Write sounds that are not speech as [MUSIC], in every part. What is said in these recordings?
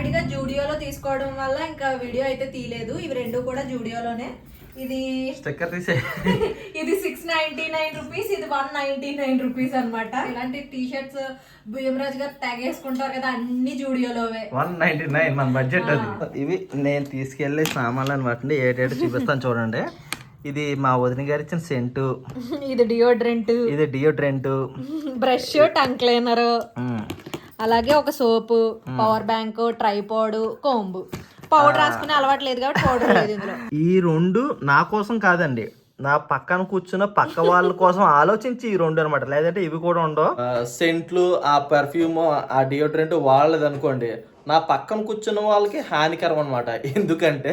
హడావిడిగా జూడియోలో తీసుకోవడం వల్ల ఇంకా వీడియో అయితే తీయలేదు. ఇవి రెండు కూడా జూడియోలోనే. ఇది స్టిక్కర్ తీసే. [LAUGHS] ఇది సిక్స్ నైన్టీ నైన్ రూపీస్ ఇది వన్ నైన్టీ నైన్ రూపీస్ అనమాట ఇలాంటి టీ షర్ట్స్ భీమరాజ్ గారు తెగేసుకుంటారు కదా అన్ని జూడియోలోవే. వన్ నైన్టీ నైన్ మన బడ్జెట్ అది. ఇవి నేను తీసుకెళ్ళే సామాన్లు అనమాట ఏటేటో [LAUGHS] చూపిస్తాను చూడండి. ఇది మా వదిన గారు ఇచ్చిన సెంటు. ఇది డియోడ్రెంట్ ఇది డియోడ్రెంట్ బ్రష్ టంగ్ క్లీనర్ అలాగే ఒక soap power bank tripod comb. Powder రాసుకునే అలవాటు లేదు కాబట్టి పౌడర్ లేదు [LAUGHS] ఇందులో. ఈ రెండు నా కోసం కాదండి. నా పక్కన కూర్చున్న పక్క వాళ్ళ కోసం ఆలోచించి ఈ రెండు అనమాట లేదంటే ఇవి కూడా ఉండవు. సెంట్లు ఆ పర్ఫ్యూమ్ ఆ డియోడ్రెంట్ వాళ్ళది అనుకోండి. నా పక్కన కూర్చున్న వాళ్ళకి హానికరం అనమాట ఎందుకంటే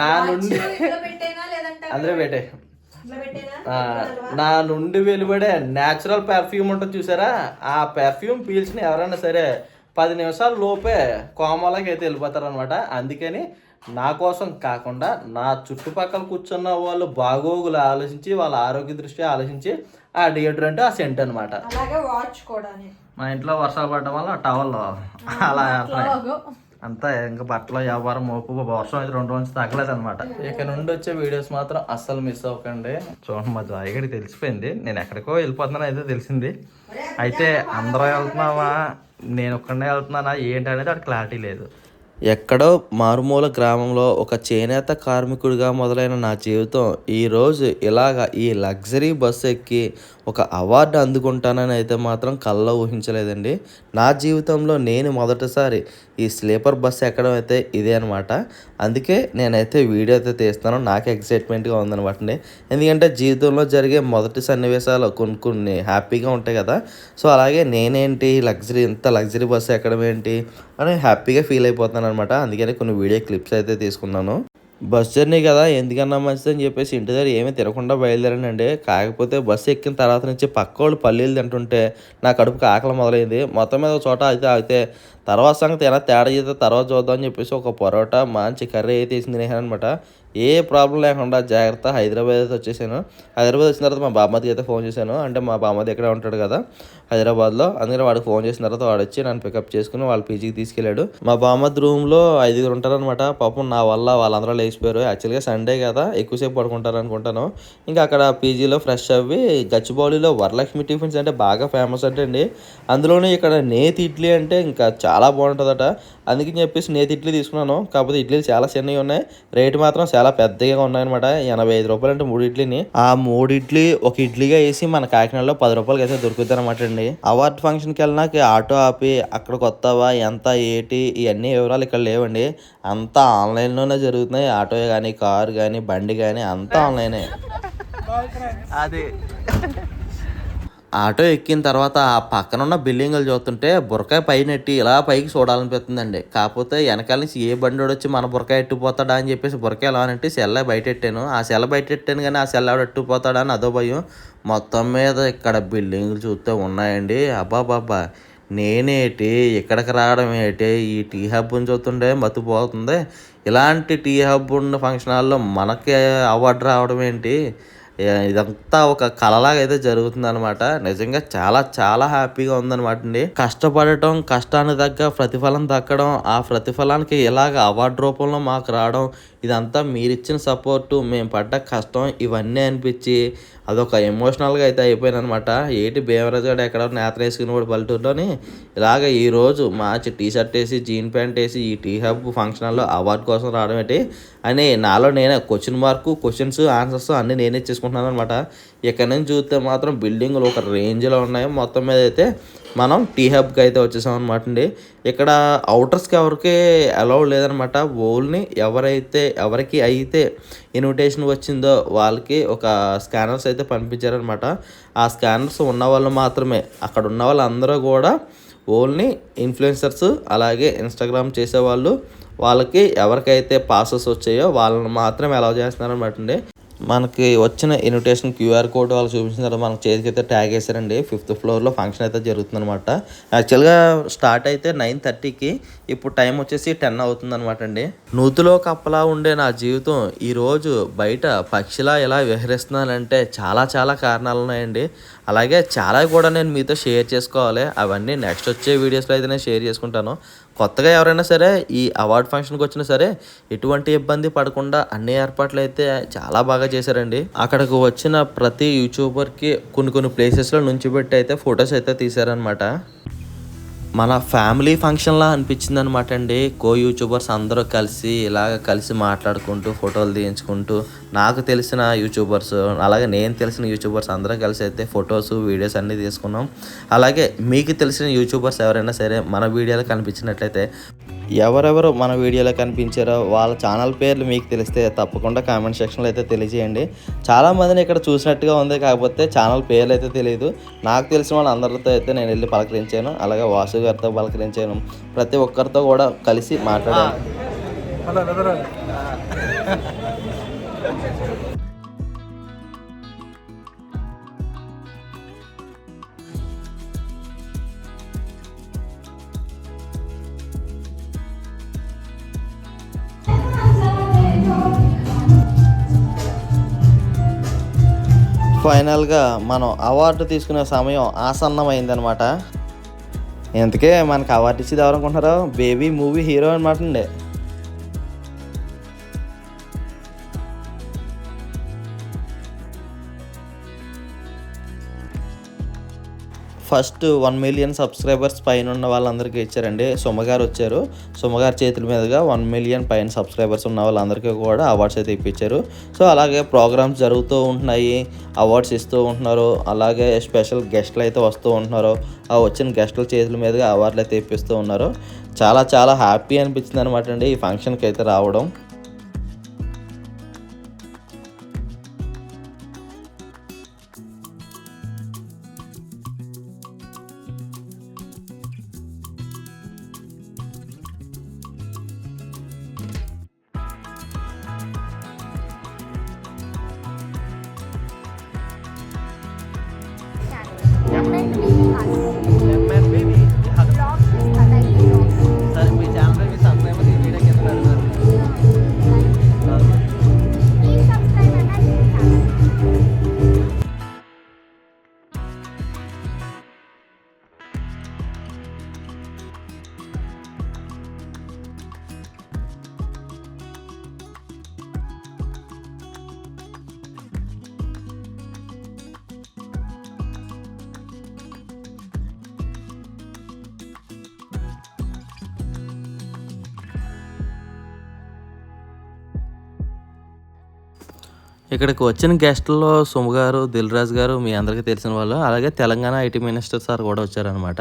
నా నుండి ఇందులో పెట్టేనా లేదంటే అందరూ పెట్టే. నా నుండి వెలువడే న్యాచురల్ పెర్ఫ్యూమ్ ఉంటుంది చూసారా? ఆ పెర్ఫ్యూమ్ పీల్చిన ఎవరైనా సరే పది నిమిషాల లోపే కోమాలకి అయితే వెళ్ళిపోతారు అనమాట అందుకని నా కోసం కాకుండా నా చుట్టుపక్కల కూర్చున్న వాళ్ళు బాగోగులు ఆలోచించి వాళ్ళ ఆరోగ్య దృష్టి ఆలోచించి ఆ డియోడ్రెంట్ ఆ సెంట్ అనమాట మా ఇంట్లో వర్షాలు పడడం వల్ల టవల్ అలా అంతా ఇంకా బట్టలు వ్యాపారం మోపు వర్షం అయితే రెండు రోజులు తగ్గలేదు అనమాట ఇక నుండి వచ్చే వీడియోస్ మాత్రం అస్సలు మిస్ అవ్వకండి. చూడండి మా జాయిగడి తెలిసిపోయింది. నేను ఎక్కడికో వెళ్ళిపోతున్నాను అయితే తెలిసింది. అయితే అందరూ వెళ్తున్నావా నేను ఒక్కడే వెళ్తున్నానా? ఏంటి అనేది అక్కడ క్లారిటీ లేదు. ఎక్కడో మారుమూల గ్రామంలో ఒక చేనేత కార్మికుడిగా మొదలైన నా జీవితం ఈరోజు ఇలాగ ఈ లగ్జరీ బస్సు ఎక్కి ఒక అవార్డు అందుకుంటానని అయితే మాత్రం కళ్ళ ఊహించలేదండి. నా జీవితంలో నేను మొదటిసారి ఈ స్లీపర్ బస్ ఎక్కడం అయితే ఇదే అనమాట అందుకే నేనైతే వీడియో అయితే తీస్తాను నాకు ఎక్సైట్మెంట్గా ఉందనమాట అండి. ఎందుకంటే జీవితంలో జరిగే మొదటి సన్నివేశాలు కొన్ని కొన్ని హ్యాపీగా ఉంటాయి కదా. సో అలాగే నేనేంటి? లగ్జరీ ఇంత లగ్జరీ బస్సు ఎక్కడం ఏంటి? అని హ్యాపీగా ఫీల్ అయిపోతాను అనమాట అందుకని కొన్ని వీడియో క్లిప్స్ అయితే తీసుకున్నాను. బస్ జర్నీ కదా ఎందుకన్నా మంచిది అని చెప్పేసి ఇంటి దగ్గర ఏమీ తినకుండా బయలుదేరానండి. కాకపోతే బస్సు ఎక్కిన తర్వాత నుంచి పక్క వాళ్ళు పల్లీలు తింటుంటే నా కడుపుకి ఆకలి మొదలైంది. మొత్తం మీద ఒక చోట అయితే అయితే తర్వాత సంగతి ఎలా తేడా చేస్తే తర్వాత చూద్దాం అని చెప్పేసి ఒక పరోటా మంచి కర్రీ అయితే వేసి తినేసాను అనమాట ఏ ప్రాబ్లం లేకుండా జాగ్రత్త హైదరాబాద్ అయితే వచ్చేసాను. హైదరాబాద్ వచ్చిన తర్వాత మా బామ్మతికి అయితే ఫోన్ చేశాను. అంటే మా బామ్మది ఎక్కడ ఉంటాడు కదా. హైదరాబాద్లో. అందుకని వాడికి ఫోన్ చేసిన తర్వాత వాడు వచ్చి నన్ను పికప్ చేసుకుని వాళ్ళ పీజీకి తీసుకెళ్ళాడు. మా బామ్మది రూమ్లో ఐదుగురు ఉంటారనమాట పాపం నా వల్ల వాళ్ళందరూ లేచిపోయారు. యాక్చువల్గా సండే కదా ఎక్కువసేపు పడుకుంటారు అనుకుంటాను. ఇంకా అక్కడ పీజీలో ఫ్రెష్ అవ్వి గచ్చిబౌలిలో వరలక్ష్మి టిఫిన్స్ అంటే బాగా ఫేమస్ అంటే అండి. అందులోనే ఇక్కడ నేతి ఇడ్లీ అంటే ఇంకా చాలా బాగుంటుందట. అందుకని చెప్పేసి నేతి ఇడ్లీ తీసుకున్నాను. కాకపోతే ఇడ్లీలు చాలా చిన్నవి ఉన్నాయి. రేటు మాత్రం చాలా పెద్దగా ఉన్నాయన్నమాట. ఎనభై ఐదు రూపాయలు అంటే మూడు ఇడ్లీని. ఆ మూడు ఇడ్లీ ఒక ఇడ్లీగా వేసి మన కాకినాడలో పది రూపాయలకి అయితే దొరుకుతుంది అనమాట అండి అవార్డు ఫంక్షన్కి వెళ్ళినాక ఆటో ఆపి అక్కడ కొత్తవా ఎంత ఏటి ఇవన్నీ వివరాలు ఇక్కడ లేవండి. అంతా ఆన్లైన్లోనే జరుగుతున్నాయి. ఆటో కానీ కారు కానీ బండి కానీ అంతా ఆన్లైనే. అది. ఆటో ఎక్కిన తర్వాత ఆ పక్కన ఉన్న బిల్డింగులు చూస్తుంటే బురకాయ పైన ఎట్టి ఇలా పైకి చూడాలనిపిస్తుందండి. కాకపోతే వెనకాల నుంచి ఏ బండి వచ్చి మన బురకాయ ఎట్టుపోతాడా అని చెప్పేసి బురకాయ ఎలా అంటే సెల్ల బయటెట్టాను. ఆ సెల్ల బయటెట్టాను కానీ ఆ సెల్ల ఆవిడ ఎట్టుపోతాడా అని అదో భయం. మొత్తం మీద ఇక్కడ బిల్డింగులు చూస్తే ఉన్నాయండి. అబ్బాబాబా నేనేటి? ఇక్కడికి రావడం ఏంటి? ఈ టీ హబ్ని చూస్తుంటే మతిపోతుంది ఇలాంటి టీ హబ్ ఉన్న ఫంక్షన్ హాల్లో మనకి అవార్డు రావడం ఏంటి? ఇదంతా ఒక కళలాగా అయితే జరుగుతుంది అనమాట నిజంగా చాలా చాలా హ్యాపీగా ఉందనమాట అండి. కష్టపడటం కష్టానికి తగ్గ ప్రతిఫలం దక్కడం ఆ ప్రతిఫలానికి ఇలాగ అవార్డు రూపంలో మాకు రావడం ఇదంతా మీరిచ్చిన సపోర్టు మేము పడ్డ కష్టం ఇవన్నీ అనిపించి అదొక ఎమోషనల్గా అయితే అయిపోయాను అనమాట ఏటి భీమరాజు గారు ఎక్కడ నేతలు వేసుకుని కూడా పల్లెటూరులోని? ఇలాగ ఈరోజు మార్చి టీ షర్ట్ వేసి జీన్ ప్యాంట్ వేసి ఈ టీ హబ్ ఫంక్షన్లో అవార్డు కోసం రావడం ఏంటి? అని నాలో నేనే క్వశ్చన్ మార్కు క్వశ్చన్స్ ఆన్సర్స్ అన్నీ నేనే చేసుకుంటున్నాను అనమాట ఇక్కడ నుంచి చూస్తే మాత్రం బిల్డింగ్లు ఒక రేంజ్లో ఉన్నాయి. మొత్తం మీద అయితే మనం టీ హబ్కి అయితే వచ్చేసాం అనమాట అండి. ఇక్కడ అవుటర్స్కి ఎవరికి అలౌ లేదనమాట ఓన్లీ ఎవరైతే ఎవరికి అయితే ఇన్విటేషన్ వచ్చిందో వాళ్ళకి ఒక స్కానర్స్ అయితే పంపించారనమాట ఆ స్కానర్స్ ఉన్న వాళ్ళు మాత్రమే. అక్కడ ఉన్న వాళ్ళందరూ కూడా ఓన్లీ ఇన్ఫ్లుయెన్సర్స్ అలాగే ఇన్స్టాగ్రామ్ చేసేవాళ్ళు. వాళ్ళకి ఎవరికైతే పాసెస్ వచ్చాయో వాళ్ళని మాత్రమే అలౌ చేస్తున్నారనమాట అండి. మనకి వచ్చిన ఇన్విటేషన్ క్యూఆర్ కోడ్ వాళ్ళు చూపించిన తర్వాత మనకి చేతికి అయితే ట్యాగ్ వేసారండి ఫిఫ్త్ ఫ్లోర్లో ఫంక్షన్ అయితే జరుగుతుంది అనమాట యాక్చువల్గా స్టార్ట్ అయితే నైన్ థర్టీకి ఇప్పుడు టైం వచ్చేసి టెన్ అవుతుంది అనమాట అండి. నూతులో కప్పలా ఉండే నా జీవితం ఈరోజు బయట పక్షిలా ఎలా విహరిస్తున్నానంటే చాలా చాలా కారణాలు ఉన్నాయండి. అలాగే చాలా కూడా నేను మీతో షేర్ చేసుకోవాలి. అవన్నీ నెక్స్ట్ వచ్చే వీడియోస్లో అయితే నేను షేర్ చేసుకుంటాను. కొత్తగా ఎవరైనా సరే ఈ అవార్డ్ ఫంక్షన్కి వచ్చినా సరే ఎటువంటి ఇబ్బంది పడకుండా అన్ని ఏర్పాట్లు అయితే చాలా బాగా చేశారండి. అక్కడికి వచ్చిన ప్రతి యూట్యూబర్కి కొన్ని కొన్ని ప్లేసెస్లో నుంచి పెట్టి అయితే ఫొటోస్ అయితే తీశారనమాట మన ఫ్యామిలీ ఫంక్షన్లా అనిపించింది అనమాట అండి. కో యూట్యూబర్స్ అందరూ కలిసి ఇలాగ కలిసి మాట్లాడుకుంటూ ఫోటోలు తీయించుకుంటూ నాకు తెలిసిన యూట్యూబర్స్ అలాగే నేను తెలిసిన యూట్యూబర్స్ అందరూ కలిసి అయితే ఫొటోస్ వీడియోస్ అన్నీ తీసుకున్నాం. అలాగే మీకు తెలిసిన యూట్యూబర్స్ ఎవరైనా సరే మన వీడియోలో కనిపించినట్లయితే ఎవరెవరు మన వీడియోలో కనిపించారో వాళ్ళ ఛానల్ పేర్లు మీకు తెలిస్తే తప్పకుండా కామెంట్ సెక్షన్లో అయితే తెలియజేయండి. చాలామందిని ఇక్కడ చూసినట్టుగా ఉంది కాకపోతే ఛానల్ పేర్లు అయితే తెలియదు నాకు తెలిసిన వాళ్ళందరితో అయితే నేను వెళ్ళి పలకరించాను. అలాగే వాసు గారితో పలకరించాను. ప్రతి ఒక్కరితో కూడా కలిసి మాట్లాడాను. ఫైనల్గా మనం అవార్డు తీసుకునే సమయం ఆసన్నమైందనమాట ఇంతకే మనకు అవార్డు ఇచ్చేది ఎవరనుకుంటున్నారో? బేబీ మూవీ హీరో అనమాట అండి ఫస్ట్ వన్ మిలియన్ సబ్స్క్రైబర్స్ పైన ఉన్న వాళ్ళందరికీ ఇచ్చారండి. సుమగారు వచ్చారు. సుమగారి చేతుల మీదుగా వన్ మిలియన్ పైన సబ్స్క్రైబర్స్ ఉన్న వాళ్ళందరికీ కూడా అవార్డ్స్ అయితే ఇప్పించారు. సో అలాగే ప్రోగ్రామ్స్ జరుగుతూ ఉంటున్నాయి. అవార్డ్స్ ఇస్తూ ఉంటున్నారు. అలాగే స్పెషల్ గెస్ట్లు అయితే వస్తూ ఉంటున్నారు. ఆ వచ్చిన గెస్టుల చేతుల మీదుగా అవార్డులు అయితే ఇప్పిస్తూ ఉన్నారు. చాలా చాలా హ్యాపీ అనిపించింది అనమాట అండి ఈ ఫంక్షన్కి అయితే రావడం. ఇక్కడికి వచ్చిన గెస్టుల్లో సుమ గారు దిల్ రాజు గారు మీ అందరికీ తెలిసిన వాళ్ళు. అలాగే తెలంగాణ ఐటీ మినిస్టర్ సార్ కూడా వచ్చారనమాట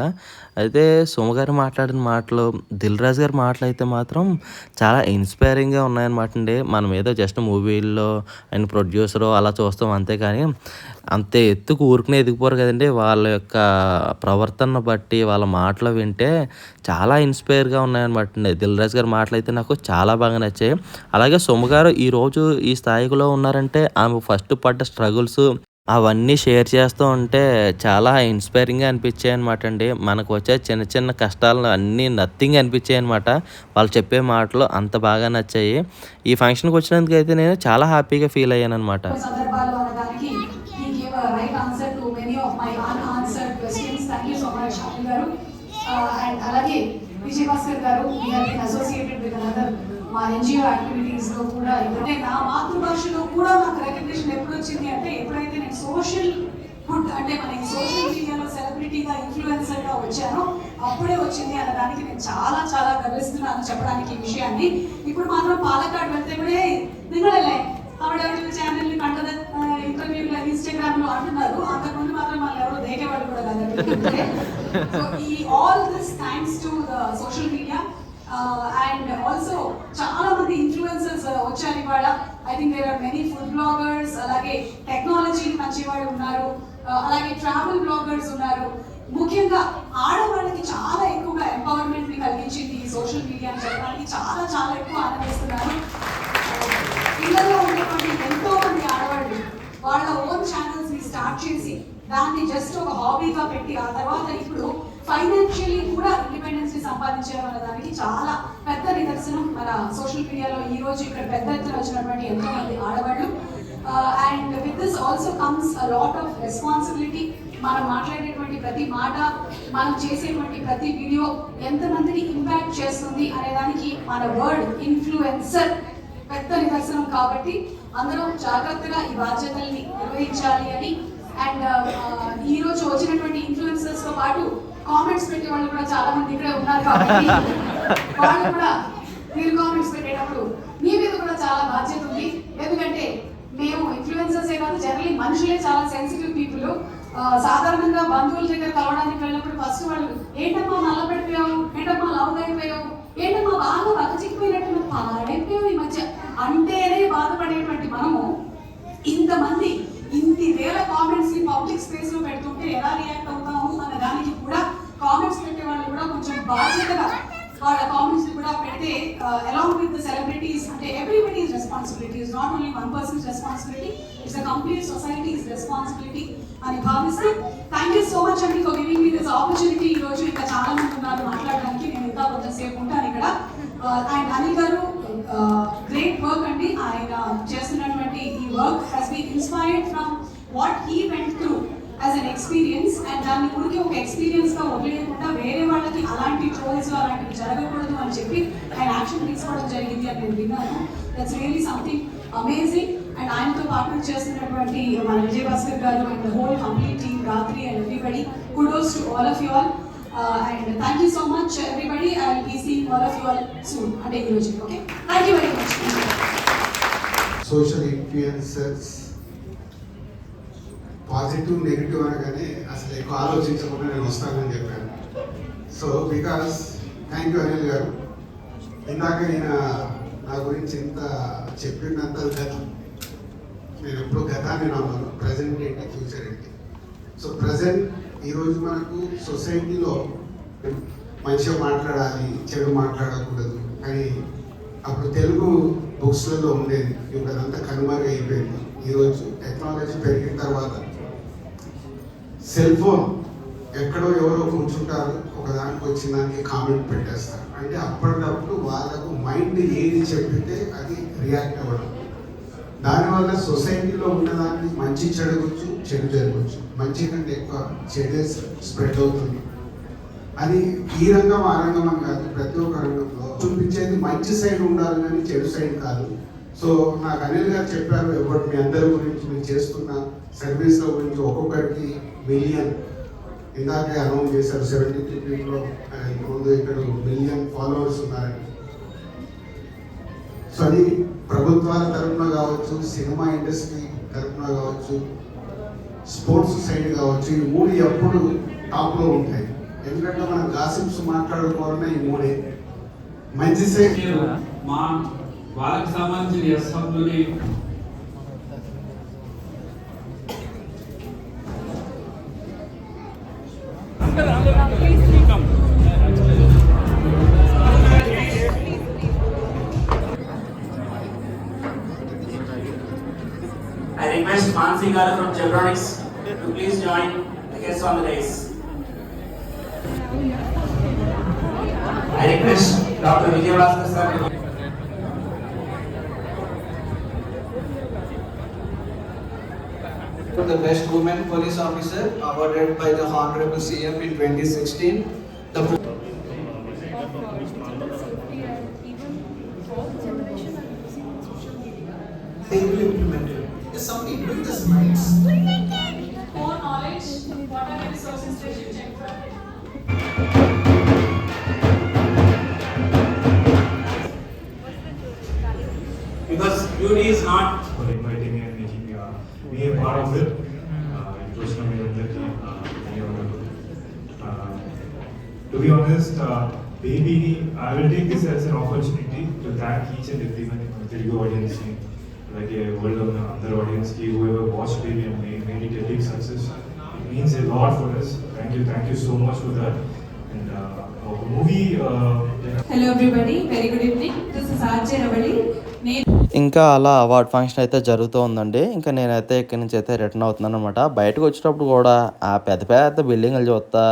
అయితే సుమ గారు మాట్లాడిన మాటలు దిల్ రాజు గారి మాటలు అయితే మాత్రం చాలా ఇన్స్పైరింగ్గా ఉన్నాయన్నమాట అండి. మనం ఏదో జస్ట్ మూవీల్లో ఆయన ప్రొడ్యూసరు అలా చూస్తాం అంతే కానీ అంతే ఎత్తుకు ఊరుకునే ఎదిగిపోరు కదండి. వాళ్ళ యొక్క ప్రవర్తన బట్టి వాళ్ళ మాటలు వింటే చాలా ఇన్స్పైర్గా ఉన్నాయన్నమాట అండి. దిల్ రాజు గారి మాటలు అయితే నాకు చాలా బాగా నచ్చాయి. అలాగే సొమ్ము గారు ఈరోజు ఈ స్థాయిలో ఉన్నారంటే ఆమె ఫస్ట్ పడ్డ స్ట్రగుల్స్ అవన్నీ షేర్ చేస్తూ ఉంటే చాలా ఇన్స్పైరింగ్గా అనిపించాయి అనమాట అండి. మనకు వచ్చే చిన్న చిన్న కష్టాలను అన్నీ నథింగ్ అనిపించాయి అనమాట వాళ్ళు చెప్పే మాటలు అంత బాగా నచ్చాయి. ఈ ఫంక్షన్కి వచ్చినందుకు అయితే నేను చాలా హ్యాపీగా ఫీల్ అయ్యాను అనమాట అలాగే విజయభాస్కర్ గారు మా ఎన్జిఓ లో కూడా నా మాతృభాషలో కూడా నాకు రికగ్నిషన్ ఎప్పుడు వచ్చింది అంటే ఎప్పుడైతే నేను సోషల్ ఫుడ్ అంటే మనకి సోషల్ మీడియాలో సెలబ్రిటీగా ఇన్ఫ్లుయెన్సర్గా వచ్చానో అప్పుడే వచ్చింది అన్న దానికి నేను చాలా చాలా గర్విస్తున్నాను చెప్పడానికి ఈ విషయాన్ని. ఇప్పుడు మాత్రం పాలకాడ్ వెళ్తే కూడా "హే, నిన్నడలే ఆవిడ ఛానల్ని కంటద ఇంటర్వ్యూలో ఇన్స్టాగ్రామ్లో అంటున్నారు. అంతకుముందు మాత్రం వాళ్ళు ఎవరో దేకేవాళ్ళు కూడా కాదు. [LAUGHS] సో ఈ all this thanks to social media Uh, and also చాలా మంది ఇన్ఫ్లుయెన్సర్స్ uh, వచ్చారు ఇవాళ. I think there are many food bloggers అలాగే టెక్నాలజీ మంచివాళ్ళు ఉన్నారు. Uh, అలాగే ట్రావెల్ బ్లాగర్స్ ఉన్నారు. ముఖ్యంగా ఆడవాళ్ళకి చాలా ఎక్కువగా ఎంపవర్మెంట్ని కలిగించింది ఈ సోషల్ మీడియా అని చెప్పడానికి చాలా చాలా ఎక్కువ ఆనందిస్తున్నారు. ఇళ్ళలో ఉన్నటువంటి ఎంతో మంది ఆడవాళ్ళు వాళ్ళ ఓన్ ఛానల్స్ని స్టార్ట్ చేసి దాన్ని జస్ట్ ఒక హాబీగా పెట్టి ఆ తర్వాత ఇప్పుడు ఫైనాన్షియలీ కూడా ఇండిపెండెన్స్ని సంపాదించారు అన్న దానికి చాలా పెద్ద నిదర్శనం మన సోషల్ మీడియాలో ఈ రోజు ఇక్కడ పెద్ద ఎత్తున వచ్చినటువంటి ఎంతో మంది ఆడవాళ్ళు and with this also comes a lot of responsibility మనం మాట్లాడేటువంటి ప్రతి మాట మనం చేసేటువంటి ప్రతి వీడియో ఎంతమందిని ఇంపాక్ట్ చేస్తుంది అనే దానికి మన వర్డ్ ఇన్ఫ్లుయెన్సర్ పెద్ద నిదర్శనం కాబట్టి అందరం జాగ్రత్తగా ఈ బాధ్యతల్ని నిర్వహించాలి అని. అండ్ ఈరోజు వచ్చినటువంటి ఇన్ఫ్లుయెన్సర్స్తో పాటు కామెంట్స్ పెట్టే వాళ్ళు కూడా చాలా మంది ఇక్కడే ఉన్నారు కాబట్టి [LAUGHS] వాళ్ళు కూడా మీరు కామెంట్స్ పెట్టేటప్పుడు మీ మీద కూడా చాలా బాధ్యత ఉంది. ఎందుకంటే మేము ఇన్ఫ్లుయెన్సర్స్ ఏ కాదు జనరలీ మనుషులే చాలా సెన్సిటివ్ పీపుల్ సాధారణంగా బంధువుల దగ్గర కలవడానికి వెళ్ళినప్పుడు ఫస్ట్ వాళ్ళు ఏంటమ్మా నల్ల పెట్టిపోయావు ఏంటమ్మా లవ్ అయిపోయావు? ఏంటమ్మా బాగా బక్కచిక్కిపోయినట్టు పాడైపోయావు ఈ మధ్య? అంటేనే బాధపడేటువంటి మనము ఇంతమంది ఇన్ని వేల కామెంట్స్ని పబ్లిక్ స్పేస్లో పెడుతుంటే ఎలా రియాక్ట్ అవుతాము అన్న దానికి కూడా కామెంట్స్ పెట్టే వాళ్ళు కూడా కొంచెం బాధ్యతగా వాళ్ళ కామెంట్స్ని కూడా పెడితే అలాంగ్ విత్ ద సెలబ్రిటీస్ అంటే everybody's responsibility is not only one person's responsibility it's a complete society's responsibility అని భావిస్తూ థ్యాంక్ యూ సో మచ్ అండి for giving me this opportunity ఈ రోజు ఇంకా చాలా మంది ఉన్నారు మాట్లాడడానికి. నేను ఇంకా కొంచెం సేపు ఉంటాను ఇక్కడ. అండ్ అనిల్ గారు గ్రేట్ వర్క్ అండి. ఆయన చేస్తున్నటువంటి ఈ work has been inspired from what he went through as an experience and దాన్ని ఊరికి ఒక ఎక్స్పీరియన్స్గా వదిలేయకుండా వేరే వాళ్ళకి అలాంటి ట్రోల్స్ అలాంటివి జరగకూడదు అని చెప్పి ఆయన యాక్షన్ తీసుకోవడం జరిగింది అని నేను విన్నాను. That's really something amazing and ఆయనతో పాటు చేస్తున్నటువంటి మన విజయ్ భాస్కర్ గారు అండ్ హోల్ కంప్లీట్ టీమ్ రాత్రి and everybody kudos to all of you all and thank you so much everybody I will be seeing all of you all soon అంటే ఈ రోజు okay thank you very much social influencers positive negative అనగానే అసలు ఎక్కువ ఆలోచించకుండా నేను వస్తానని చెప్పాను. So because thank you Anil గారు. ఇందాక నేను నా గురించి ఇంత చెప్పినంత గతం నేను ఎప్పుడు గతాన్ని నమ్మను ప్రజెంట్ ఏంటి ఫ్యూచర్ ఏంటి సో ప్రజెంట్ ఈరోజు మనకు సొసైటీలో మంచిగా మాట్లాడాలి చెడు మాట్లాడకూడదు అని అప్పుడు తెలుగు బుక్స్లలో ఉండేది. ఇప్పుడు అదంతా కనుమరుగు అయిపోయింది. ఈరోజు టెక్నాలజీ పెరిగిన తర్వాత సెల్ ఫోన్ ఎక్కడో ఎవరో కూర్చుంటారు ఒకదానికి వచ్చిన దానికి కామెంట్ పెట్టేస్తారు. అంటే అప్పటికప్పుడు వాళ్ళకు మైండ్ ఏది చెప్పితే అది రియాక్ట్ అవ్వడం. దానివల్ల సొసైటీలో ఉన్నదాన్ని మంచి చెడగొచ్చు చెడు జరగవచ్చు మంచి కంటే ఎక్కువ చెడే స్ప్రెడ్ అవుతుంది. అది ఈ రంగం ఆ రంగం అని కాదు ప్రతి ఒక్క రంగంలో చూపించేది మంచి సైడ్ ఉండాలి కానీ చెడు సైడ్ కాదు. సో నాకు అనిల్ గారు చెప్పారు ఎవరు మీ అందరి గురించి మీరు చేస్తున్న సర్వీస్ల గురించి ఒక్కొక్కరికి మిలియన్ ఇందాకే అనౌన్స్ చేశారు సెవెంటీ త్రీ పీపుల్లో ఇప్పుడు ఇక్కడ మిలియన్ ఫాలోవర్స్ ఉన్నారని. సో అది ప్రభుత్వాల తరఫున కావచ్చు సినిమా ఇండస్ట్రీ తరఫున కావచ్చు స్పోర్ట్స్ సైడ్ కావచ్చు ఈ మూడు ఎప్పుడు టాప్లో ఉంటాయి. ఎందుకంటే మనం గాసిప్స్ మాట్లాడుకోవాలన్నా ఈ మూడే. మంచి సైడ్ మా వాళ్ళకి సంబంధించిన ఎస్ఎఫ్లోని I request Mansi Garu from Jebronics to please join the guests on the dais. I request Dr. Vijay Bhaskar sir to the Best Woman Police Officer awarded by the Honorable CM in 2016. The they will implement it. Is somebody doing this right? What are you check? Because beauty is not for inviting and making uh, me a part of it. to be honest, uh, maybe I will take this as an opportunity to thank each and every one of the Telugu audience like a world of another audience, whoever watched it and made, made it a big success. It means a lot for us. Thank you, thank you so much for that. And uh, movie. Uh, Hello, everybody. Very good evening. This is R.J. Ravali. ఇంకా అలా award function అయితే జరుగుతూ ఉందండి. ఇంకా నేనైతే ఇక్కడి నుంచి అయితే రిటర్న్ అవుతున్నాను అనమాట బయటకు వచ్చేటప్పుడు కూడా ఆ పెద్ద పెద్ద బిల్డింగ్లు చూస్తా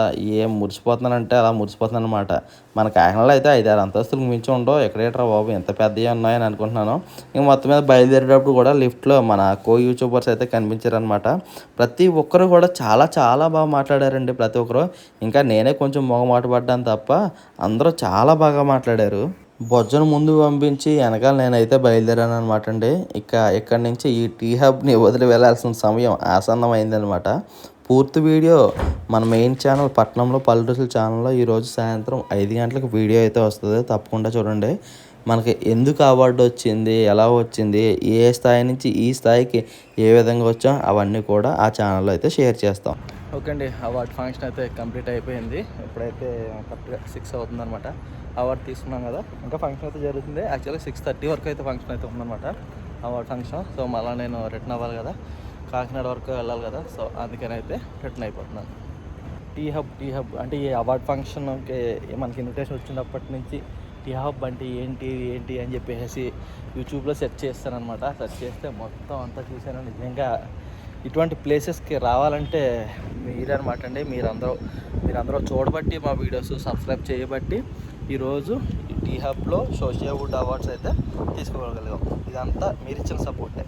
ఏం మురిసిపోతున్నానంటే అలా మురిసిపోతున్నాను అనమాట మన కాకినాడలో అయితే ఐదారు అంతస్తులకు మించి ఉండవు. ఎక్కడేట్రా బాబు ఎంత పెద్దవి ఉన్నాయని అనుకుంటున్నాను. ఇంక మొత్తం మీద బయలుదేరేటప్పుడు కూడా లిఫ్ట్లో మన కో యూట్యూబర్స్ అయితే కనిపించారనమాట ప్రతి ఒక్కరు కూడా చాలా చాలా బాగా మాట్లాడారండి ప్రతి ఒక్కరు. ఇంకా నేనే కొంచెం మొగమాట పడ్డాను తప్ప అందరూ చాలా బాగా మాట్లాడారు. బొజ్జను ముందు పంపించి వెనకాల నేనైతే బయలుదేరాను అనమాట అండి. ఇక ఇక్కడి నుంచి ఈ టీ హబ్ని వదిలి వెళ్ళాల్సిన సమయం ఆసన్నమైందనమాట పూర్తి వీడియో మన మెయిన్ ఛానల్ పట్నంలో పల్లెటూరుల ఛానల్లో ఈరోజు సాయంత్రం ఐదు గంటలకు వీడియో అయితే వస్తుంది. తప్పకుండా చూడండి. మనకి ఎందుకు అవార్డు వచ్చింది ఎలా వచ్చింది ఏ స్థాయి నుంచి ఈ స్థాయికి ఏ విధంగా వచ్చాం అవన్నీ కూడా ఆ ఛానల్లో అయితే షేర్ చేస్తాం. ఓకే అండి అవార్డ్ ఫంక్షన్ అయితే కంప్లీట్ అయిపోయింది. ఇప్పుడైతే కరెక్ట్గా సిక్స్ అవుతుంది అనమాట అవార్డు తీసుకున్నాం కదా ఇంకా ఫంక్షన్ అయితే జరుగుతుంది. యాక్చువల్గా సిక్స్ థర్టీ వరకు అయితే ఫంక్షన్ అయితే ఉందన్నమాట. అవార్డ్ ఫంక్షన్ సో మళ్ళీ నేను రిటర్న్ అవ్వాలి కదా. కాకినాడ వరకు వెళ్ళాలి కదా సో అందుకని అయితే రిటర్న్ అయిపోతున్నాను. టీ హబ్ టీ హబ్ అంటే ఈ అవార్డ్ ఫంక్షన్కి మనకి ఇన్విటేషన్ వచ్చినప్పటి నుంచి టీ హబ్ అంటే ఏంటి ఏంటి అని చెప్పేసి యూట్యూబ్లో సెర్చ్ చేస్తాను అనమాట సెర్చ్ చేస్తే మొత్తం అంతా చూశాను. నిజంగా ఇటువంటి ప్లేసెస్కి రావాలంటే మీరనమాట అండి మీరందరూ మీరందరూ చూడబట్టి మా వీడియోస్ సబ్స్క్రైబ్ చేయబట్టి ఈరోజు టీ హబ్లో సోషియల్ వుడ్ అవార్డ్స్ అయితే తీసుకోగలిగాం. ఇదంతా మీరు ఇచ్చిన సపోర్టే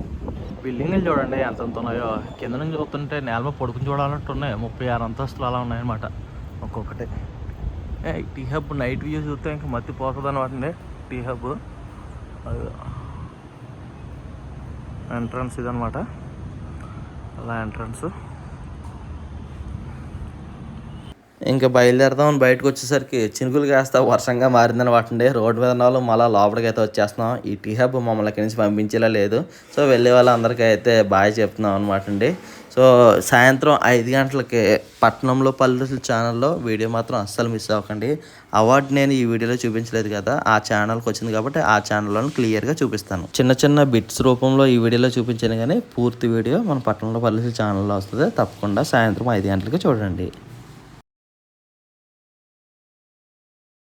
బిల్డింగ్లు చూడండి ఎంత ఎంత ఉన్నాయో. కింద నుంచి చూస్తుంటే నేల పడుకుని చూడాలంటూ ఉన్నాయి. ముప్పై ఆరు అంతస్తులు అలా ఉన్నాయన్నమాట. ఒక్కొక్కటి. ఏ, టీ హబ్ నైట్ వ్యూ చూస్తే ఇంకా మత్తి పోతుంది అనమాట టీ హబ్ ఎంట్రన్స్ ఇదనమాట అలా ఎంట్రన్స్ ఇంకా బయలుదేరదాం బయటకు వచ్చేసరికి చినుకులు కాస్త వర్షంగా మారిందని వాటండి రోడ్డు మీద వాళ్ళు మళ్ళీ లోపలికి అయితే వచ్చేస్తున్నాం. ఈ టీ హబ్ మమ్మల్ని ఇక్కడి నుంచి పంపించేలా లేదు. సో వెళ్ళే వాళ్ళందరికీ అయితే బాయ్ చెప్తున్నాం అనమాట అండి. సో సాయంత్రం ఐదు గంటలకి పట్నంలో పల్లెటూరు ఛానల్లో వీడియో మాత్రం అస్సలు మిస్ అవ్వకండి. అవార్డు నేను ఈ వీడియోలో చూపించలేదు కదా ఆ ఛానల్కి వచ్చింది కాబట్టి ఆ ఛానల్లో క్లియర్గా చూపిస్తాను. చిన్న చిన్న బిట్స్ రూపంలో ఈ వీడియోలో చూపించాను కానీ పూర్తి వీడియో మన పట్నంలో పల్లెటూరు ఛానల్లో వస్తుంది. తప్పకుండా సాయంత్రం ఐదు గంటలకి చూడండి.